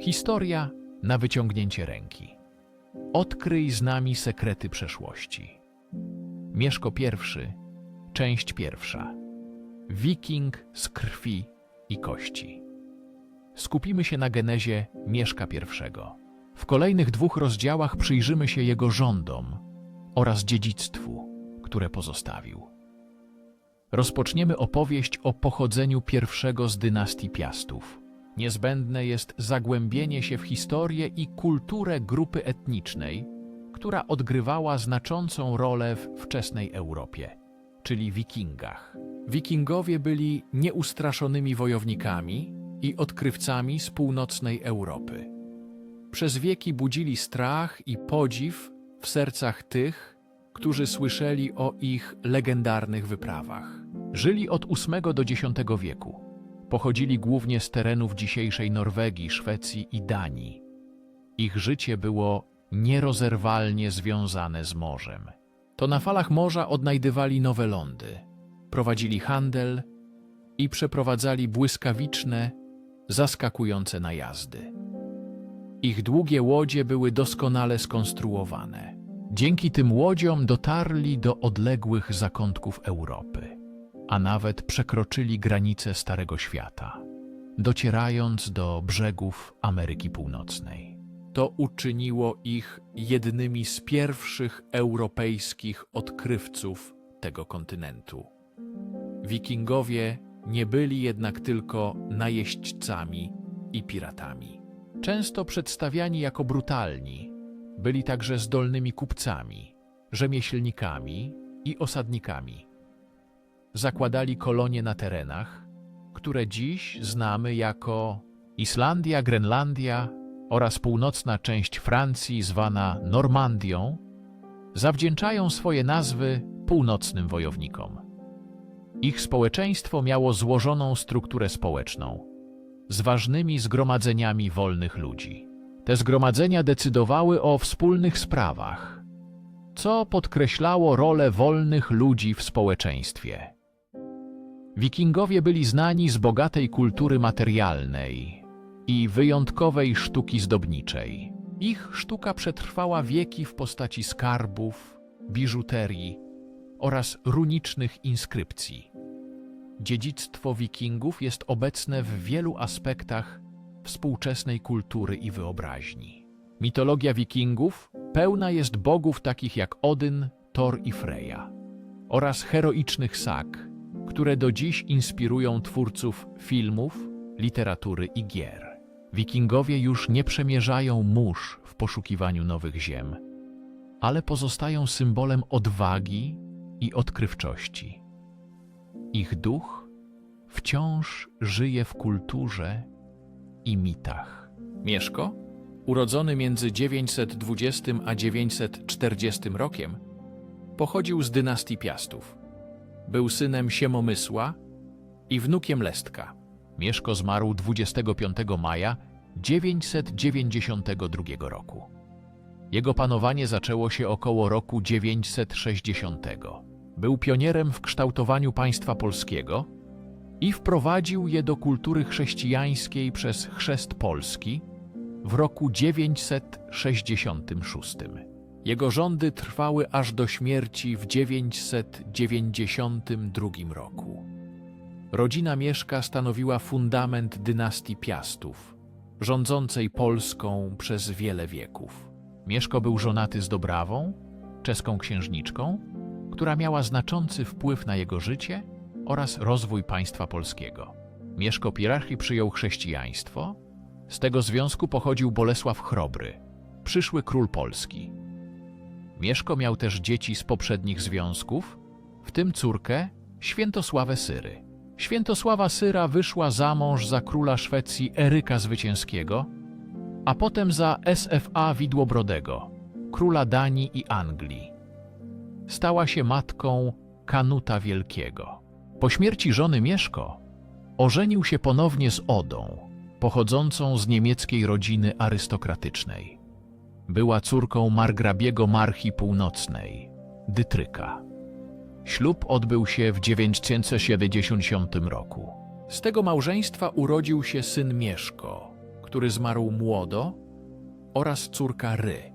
Historia na wyciągnięcie ręki. Odkryj z nami sekrety przeszłości. Mieszko I, część pierwsza. Wiking z krwi i kości. Skupimy się na genezie Mieszka I. W kolejnych dwóch rozdziałach przyjrzymy się jego rządom oraz dziedzictwu, które pozostawił. Rozpoczniemy opowieść o pochodzeniu pierwszego z dynastii Piastów. Niezbędne jest zagłębienie się w historię i kulturę grupy etnicznej, która odgrywała znaczącą rolę w wczesnej Europie, czyli Wikingach. Wikingowie byli nieustraszonymi wojownikami i odkrywcami z północnej Europy. Przez wieki budzili strach i podziw w sercach tych, którzy słyszeli o ich legendarnych wyprawach. Żyli od VIII do X wieku. Pochodzili głównie z terenów dzisiejszej Norwegii, Szwecji i Danii. Ich życie było nierozerwalnie związane z morzem. To na falach morza odnajdywali nowe lądy, prowadzili handel i przeprowadzali błyskawiczne, zaskakujące najazdy. Ich długie łodzie były doskonale skonstruowane. Dzięki tym łodziom dotarli do odległych zakątków Europy, a nawet przekroczyli granice Starego Świata, docierając do brzegów Ameryki Północnej. To uczyniło ich jednymi z pierwszych europejskich odkrywców tego kontynentu. Wikingowie nie byli jednak tylko najeźdźcami i piratami. Często przedstawiani jako brutalni, byli także zdolnymi kupcami, rzemieślnikami i osadnikami. Zakładali kolonie na terenach, które dziś znamy jako Islandia, Grenlandia oraz północna część Francji zwana Normandią, zawdzięczają swoje nazwy północnym wojownikom. Ich społeczeństwo miało złożoną strukturę społeczną, z ważnymi zgromadzeniami wolnych ludzi. Te zgromadzenia decydowały o wspólnych sprawach, co podkreślało rolę wolnych ludzi w społeczeństwie. Wikingowie byli znani z bogatej kultury materialnej i wyjątkowej sztuki zdobniczej. Ich sztuka przetrwała wieki w postaci skarbów, biżuterii oraz runicznych inskrypcji. Dziedzictwo Wikingów jest obecne w wielu aspektach współczesnej kultury i wyobraźni. Mitologia Wikingów pełna jest bogów takich jak Odyn, Thor i Freja oraz heroicznych sag, które do dziś inspirują twórców filmów, literatury i gier. Wikingowie już nie przemierzają mórz w poszukiwaniu nowych ziem, ale pozostają symbolem odwagi i odkrywczości. Ich duch wciąż żyje w kulturze i mitach. Mieszko, urodzony między 920 a 940 rokiem, pochodził z dynastii Piastów. Był synem Siemomysła i wnukiem Lestka. Mieszko zmarł 25 maja 992 roku. Jego panowanie zaczęło się około roku 960. Był pionierem w kształtowaniu państwa polskiego i wprowadził je do kultury chrześcijańskiej przez chrzest Polski w roku 966. Jego rządy trwały aż do śmierci w 992 roku. Rodzina Mieszka stanowiła fundament dynastii Piastów, rządzącej Polską przez wiele wieków. Mieszko był żonaty z Dobrawą, czeską księżniczką, która miała znaczący wpływ na jego życie oraz rozwój państwa polskiego. Mieszko Pirarchi przyjął chrześcijaństwo. Z tego związku pochodził Bolesław Chrobry, przyszły król Polski. Mieszko miał też dzieci z poprzednich związków, w tym córkę Świętosławę Syry. Świętosława Syra wyszła za mąż za króla Szwecji Eryka Zwycięskiego, a potem za SFA Widłobrodego, króla Danii i Anglii. Stała się matką Kanuta Wielkiego. Po śmierci żony Mieszko ożenił się ponownie z Odą, pochodzącą z niemieckiej rodziny arystokratycznej. Była córką margrabiego Marchi Północnej, Dytryka. Ślub odbył się w 970 roku. Z tego małżeństwa urodził się syn Mieszko, który zmarł młodo, oraz córka Ry,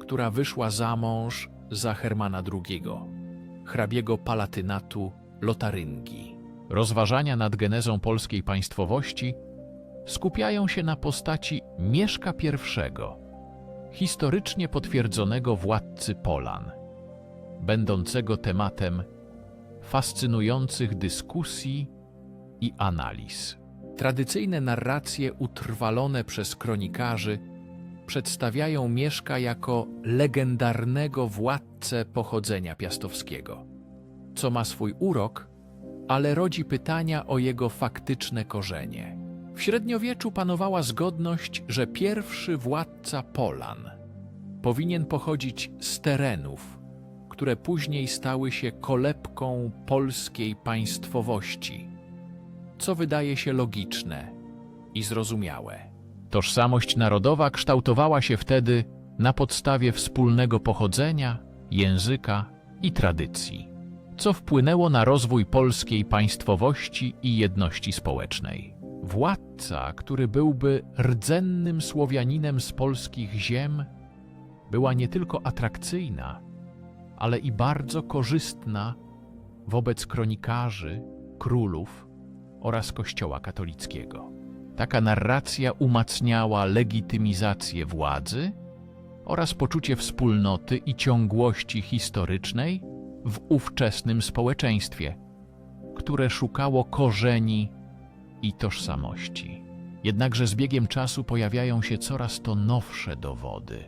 która wyszła za mąż za Hermana II, hrabiego palatynatu Lotaryngii. Rozważania nad genezą polskiej państwowości skupiają się na postaci Mieszka I, historycznie potwierdzonego władcy Polan, będącego tematem fascynujących dyskusji i analiz. Tradycyjne narracje utrwalone przez kronikarzy przedstawiają Mieszka jako legendarnego władcę pochodzenia piastowskiego, co ma swój urok, ale rodzi pytania o jego faktyczne korzenie. W średniowieczu panowała zgodność, że pierwszy władca Polan powinien pochodzić z terenów, które później stały się kolebką polskiej państwowości, co wydaje się logiczne i zrozumiałe. Tożsamość narodowa kształtowała się wtedy na podstawie wspólnego pochodzenia, języka i tradycji, co wpłynęło na rozwój polskiej państwowości i jedności społecznej. Władca, który byłby rdzennym Słowianinem z polskich ziem, była nie tylko atrakcyjna, ale i bardzo korzystna wobec kronikarzy, królów oraz Kościoła katolickiego. Taka narracja umacniała legitymizację władzy oraz poczucie wspólnoty i ciągłości historycznej w ówczesnym społeczeństwie, które szukało korzeni i tożsamości. Jednakże z biegiem czasu pojawiają się coraz to nowsze dowody,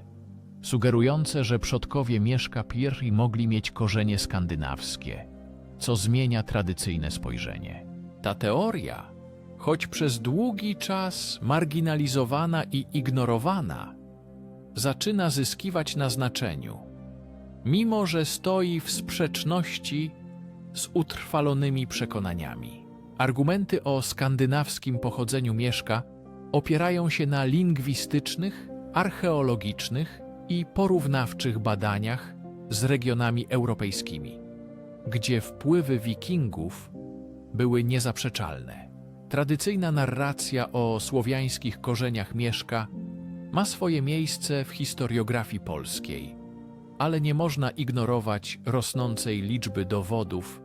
sugerujące, że przodkowie Mieszka I mogli mieć korzenie skandynawskie, co zmienia tradycyjne spojrzenie. Ta teoria, choć przez długi czas marginalizowana i ignorowana, zaczyna zyskiwać na znaczeniu, mimo że stoi w sprzeczności z utrwalonymi przekonaniami. Argumenty o skandynawskim pochodzeniu Mieszka opierają się na lingwistycznych, archeologicznych i porównawczych badaniach z regionami europejskimi, gdzie wpływy wikingów były niezaprzeczalne. Tradycyjna narracja o słowiańskich korzeniach Mieszka ma swoje miejsce w historiografii polskiej, ale nie można ignorować rosnącej liczby dowodów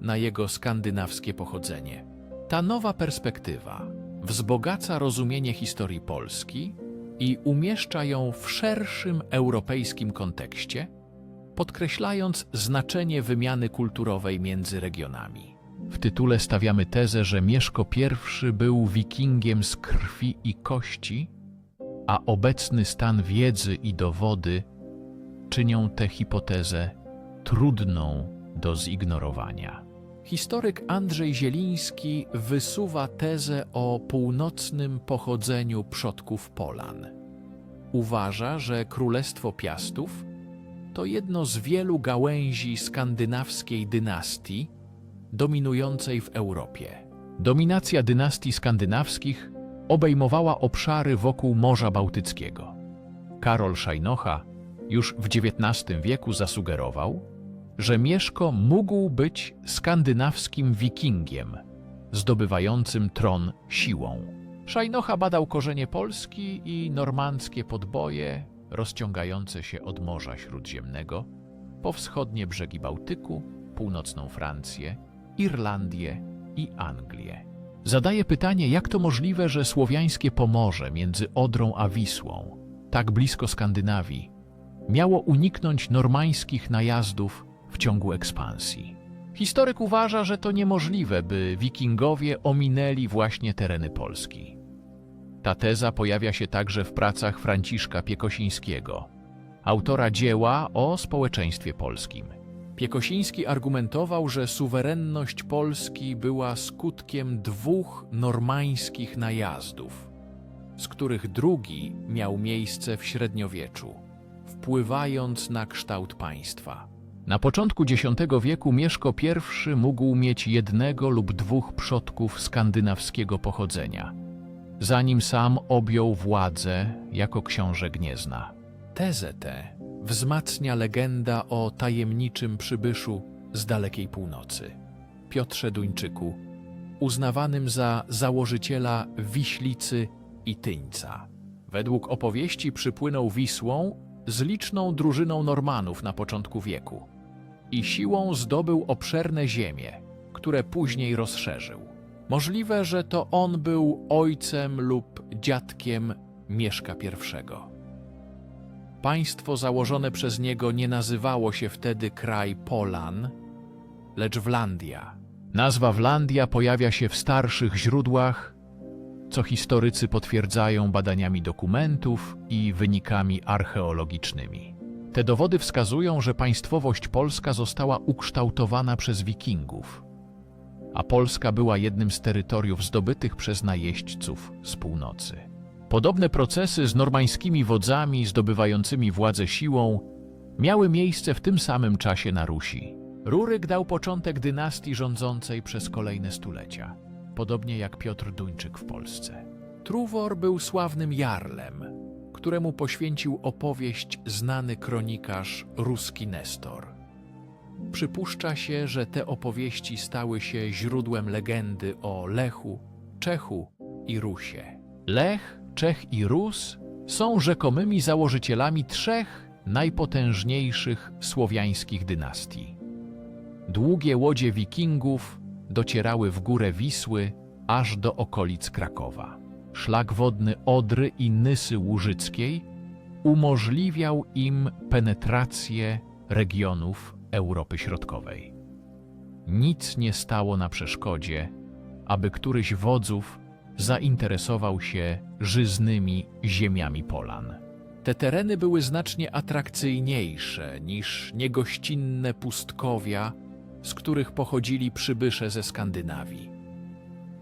na jego skandynawskie pochodzenie. Ta nowa perspektywa wzbogaca rozumienie historii Polski i umieszcza ją w szerszym europejskim kontekście, podkreślając znaczenie wymiany kulturowej między regionami. W tytule stawiamy tezę, że Mieszko I był wikingiem z krwi i kości, a obecny stan wiedzy i dowody czynią tę hipotezę trudną do zignorowania. Historyk Andrzej Zieliński wysuwa tezę o północnym pochodzeniu przodków Polan. Uważa, że Królestwo Piastów to jedno z wielu gałęzi skandynawskiej dynastii dominującej w Europie. Dominacja dynastii skandynawskich obejmowała obszary wokół Morza Bałtyckiego. Karol Szajnocha już w XIX wieku zasugerował, że Mieszko mógł być skandynawskim wikingiem, zdobywającym tron siłą. Szajnocha badał korzenie Polski i normandzkie podboje rozciągające się od Morza Śródziemnego po wschodnie brzegi Bałtyku, północną Francję, Irlandię i Anglię. Zadaje pytanie, jak to możliwe, że słowiańskie Pomorze między Odrą a Wisłą, tak blisko Skandynawii, miało uniknąć normańskich najazdów ciągu ekspansji. Historyk uważa, że to niemożliwe, by wikingowie ominęli właśnie tereny Polski. Ta teza pojawia się także w pracach Franciszka Piekosińskiego, autora dzieła o społeczeństwie polskim. Piekosiński argumentował, że suwerenność Polski była skutkiem dwóch normańskich najazdów, z których drugi miał miejsce w średniowieczu, wpływając na kształt państwa. Na początku X wieku Mieszko I mógł mieć jednego lub dwóch przodków skandynawskiego pochodzenia, zanim sam objął władzę jako książę Gniezna. Tezę tę wzmacnia legenda o tajemniczym przybyszu z dalekiej północy, Piotrze Duńczyku, uznawanym za założyciela Wiślicy i Tyńca. Według opowieści przypłynął Wisłą z liczną drużyną Normanów na początku wieku i siłą zdobył obszerne ziemie, które później rozszerzył. Możliwe, że to on był ojcem lub dziadkiem Mieszka I. Państwo założone przez niego nie nazywało się wtedy kraj Polan, lecz Wlandia. Nazwa Wlandia pojawia się w starszych źródłach, co historycy potwierdzają badaniami dokumentów i wynikami archeologicznymi. Te dowody wskazują, że państwowość polska została ukształtowana przez Wikingów, a Polska była jednym z terytoriów zdobytych przez najeźdźców z północy. Podobne procesy z normańskimi wodzami zdobywającymi władzę siłą miały miejsce w tym samym czasie na Rusi. Ruryk dał początek dynastii rządzącej przez kolejne stulecia, podobnie jak Piotr Duńczyk w Polsce. Truwor był sławnym jarlem, któremu poświęcił opowieść znany kronikarz ruski Nestor. Przypuszcza się, że te opowieści stały się źródłem legendy o Lechu, Czechu i Rusie. Lech, Czech i Rus są rzekomymi założycielami trzech najpotężniejszych słowiańskich dynastii. Długie łodzie wikingów docierały w górę Wisły aż do okolic Krakowa. Szlak wodny Odry i Nysy Łużyckiej umożliwiał im penetrację regionów Europy Środkowej. Nic nie stało na przeszkodzie, aby któryś wodzów zainteresował się żyznymi ziemiami Polan. Te tereny były znacznie atrakcyjniejsze niż niegościnne pustkowia, z których pochodzili przybysze ze Skandynawii.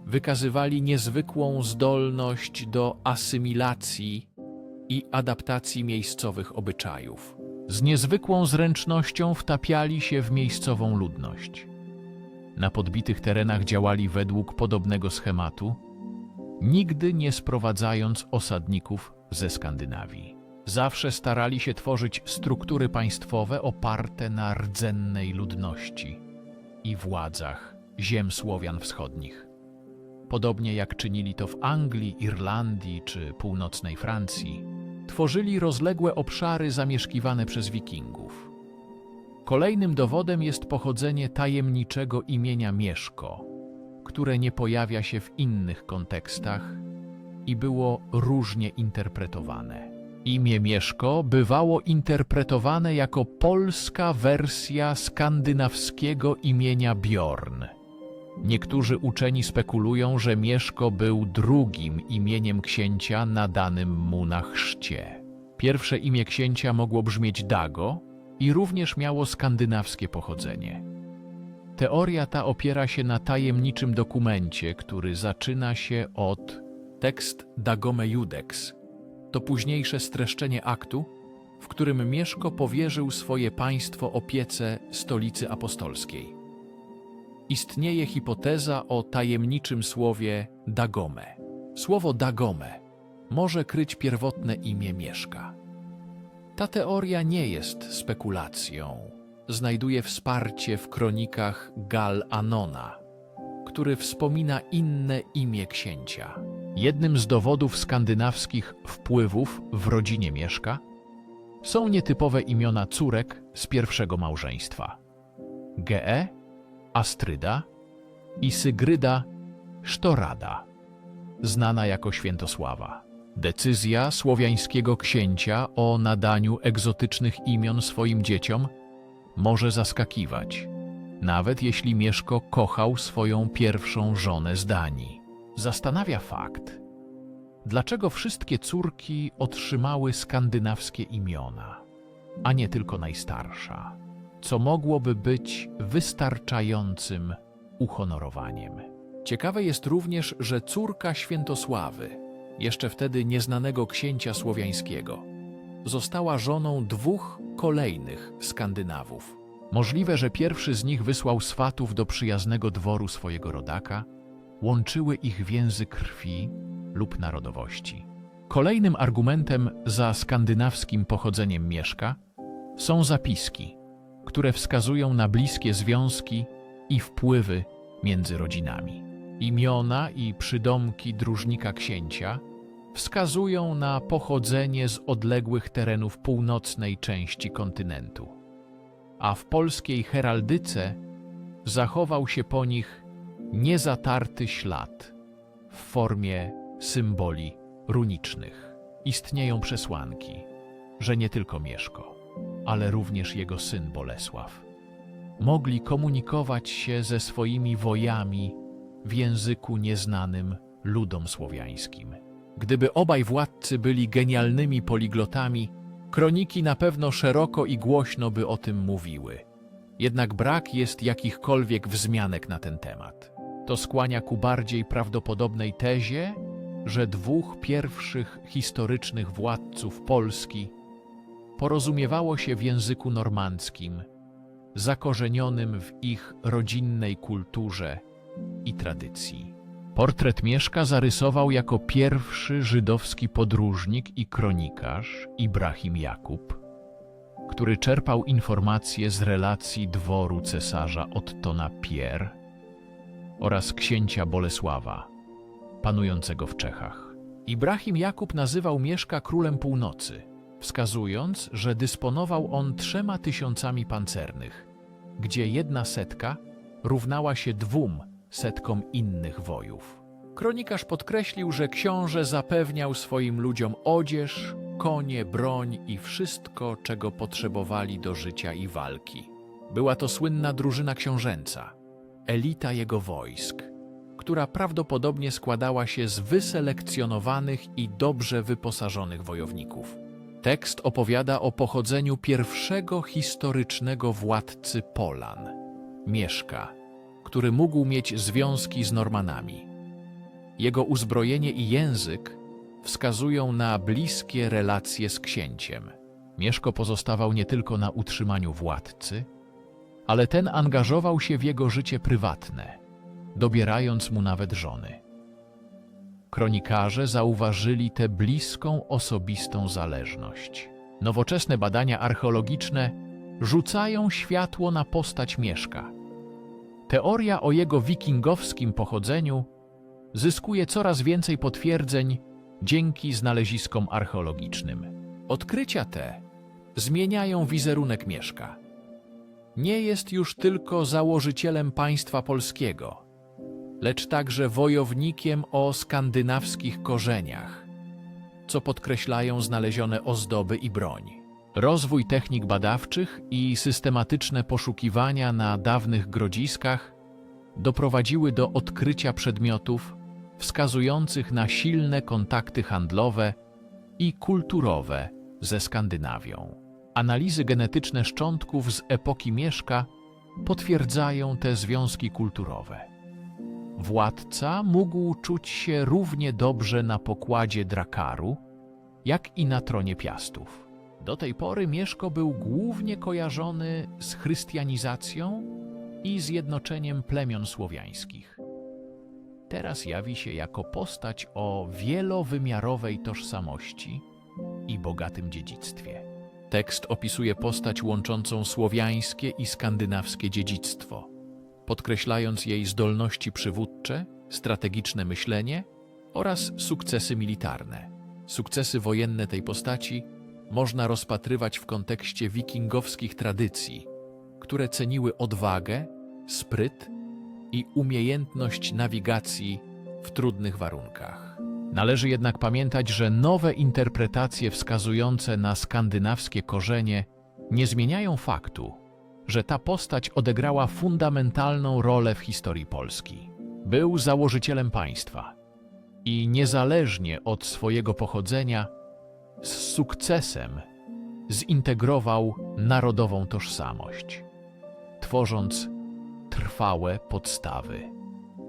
Wykazywali niezwykłą zdolność do asymilacji i adaptacji miejscowych obyczajów. Z niezwykłą zręcznością wtapiali się w miejscową ludność. Na podbitych terenach działali według podobnego schematu, nigdy nie sprowadzając osadników ze Skandynawii. Zawsze starali się tworzyć struktury państwowe oparte na rdzennej ludności i władzach ziem Słowian wschodnich. Podobnie jak czynili to w Anglii, Irlandii czy północnej Francji, tworzyli rozległe obszary zamieszkiwane przez Wikingów. Kolejnym dowodem jest pochodzenie tajemniczego imienia Mieszko, które nie pojawia się w innych kontekstach i było różnie interpretowane. Imię Mieszko bywało interpretowane jako polska wersja skandynawskiego imienia Bjorn. Niektórzy uczeni spekulują, że Mieszko był drugim imieniem księcia nadanym mu na chrzcie. Pierwsze imię księcia mogło brzmieć Dago i również miało skandynawskie pochodzenie. Teoria ta opiera się na tajemniczym dokumencie, który zaczyna się od tekst Dagome Judex. To późniejsze streszczenie aktu, w którym Mieszko powierzył swoje państwo opiece stolicy apostolskiej. Istnieje hipoteza o tajemniczym słowie Dagome. Słowo Dagome może kryć pierwotne imię Mieszka. Ta teoria nie jest spekulacją. Znajduje wsparcie w kronikach Gal Anona, który wspomina inne imię księcia. Jednym z dowodów skandynawskich wpływów w rodzinie Mieszka są nietypowe imiona córek z pierwszego małżeństwa. Ge, Astryda i Sygryda Sztorada, znana jako Świętosława. Decyzja słowiańskiego księcia o nadaniu egzotycznych imion swoim dzieciom może zaskakiwać, nawet jeśli Mieszko kochał swoją pierwszą żonę z Danii. Zastanawia fakt, dlaczego wszystkie córki otrzymały skandynawskie imiona, a nie tylko najstarsza, co mogłoby być wystarczającym uhonorowaniem. Ciekawe jest również, że córka Świętosławy, jeszcze wtedy nieznanego księcia słowiańskiego, została żoną dwóch kolejnych Skandynawów. Możliwe, że pierwszy z nich wysłał swatów do przyjaznego dworu swojego rodaka, łączyły ich więzy krwi lub narodowości. Kolejnym argumentem za skandynawskim pochodzeniem Mieszka są zapiski, które wskazują na bliskie związki i wpływy między rodzinami. Imiona i przydomki dróżnika księcia wskazują na pochodzenie z odległych terenów północnej części kontynentu, a w polskiej heraldyce zachował się po nich niezatarty ślad w formie symboli runicznych. Istnieją przesłanki, że nie tylko Mieszko, ale również jego syn Bolesław mogli komunikować się ze swoimi wojami w języku nieznanym ludom słowiańskim. Gdyby obaj władcy byli genialnymi poliglotami, kroniki na pewno szeroko i głośno by o tym mówiły. Jednak brak jest jakichkolwiek wzmianek na ten temat. To skłania ku bardziej prawdopodobnej tezie, że dwóch pierwszych historycznych władców Polski porozumiewało się w języku normandzkim, zakorzenionym w ich rodzinnej kulturze i tradycji. Portret Mieszka zarysował jako pierwszy żydowski podróżnik i kronikarz Ibrahim Jakub, który czerpał informacje z relacji dworu cesarza Ottona Pier oraz księcia Bolesława, panującego w Czechach. Ibrahim Jakub nazywał Mieszka królem północy, wskazując, że dysponował on trzema tysiącami pancernych, gdzie jedna setka równała się dwóm setkom innych wojów. Kronikarz podkreślił, że książę zapewniał swoim ludziom odzież, konie, broń i wszystko, czego potrzebowali do życia i walki. Była to słynna drużyna książęca, elita jego wojsk, która prawdopodobnie składała się z wyselekcjonowanych i dobrze wyposażonych wojowników. Tekst opowiada o pochodzeniu pierwszego historycznego władcy Polan, Mieszka, który mógł mieć związki z Normanami. Jego uzbrojenie i język wskazują na bliskie relacje z księciem. Mieszko pozostawał nie tylko na utrzymaniu władcy, ale ten angażował się w jego życie prywatne, dobierając mu nawet żony. Kronikarze zauważyli tę bliską osobistą zależność. Nowoczesne badania archeologiczne rzucają światło na postać Mieszka. Teoria o jego wikingowskim pochodzeniu zyskuje coraz więcej potwierdzeń dzięki znaleziskom archeologicznym. Odkrycia te zmieniają wizerunek Mieszka. Nie jest już tylko założycielem państwa polskiego, lecz także wojownikiem o skandynawskich korzeniach, co podkreślają znalezione ozdoby i broń. Rozwój technik badawczych i systematyczne poszukiwania na dawnych grodziskach doprowadziły do odkrycia przedmiotów wskazujących na silne kontakty handlowe i kulturowe ze Skandynawią. Analizy genetyczne szczątków z epoki Mieszka potwierdzają te związki kulturowe. Władca mógł czuć się równie dobrze na pokładzie Drakaru, jak i na tronie Piastów. Do tej pory Mieszko był głównie kojarzony z chrystianizacją i zjednoczeniem plemion słowiańskich. Teraz jawi się jako postać o wielowymiarowej tożsamości i bogatym dziedzictwie. Tekst opisuje postać łączącą słowiańskie i skandynawskie dziedzictwo, podkreślając jej zdolności przywódcze, strategiczne myślenie oraz sukcesy militarne. Sukcesy wojenne tej postaci można rozpatrywać w kontekście wikingowskich tradycji, które ceniły odwagę, spryt i umiejętność nawigacji w trudnych warunkach. Należy jednak pamiętać, że nowe interpretacje wskazujące na skandynawskie korzenie nie zmieniają faktu, że ta postać odegrała fundamentalną rolę w historii Polski. Był założycielem państwa i niezależnie od swojego pochodzenia, z sukcesem zintegrował narodową tożsamość, tworząc trwałe podstawy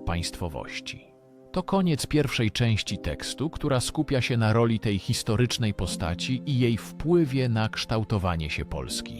państwowości. To koniec pierwszej części tekstu, która skupia się na roli tej historycznej postaci i jej wpływie na kształtowanie się Polski.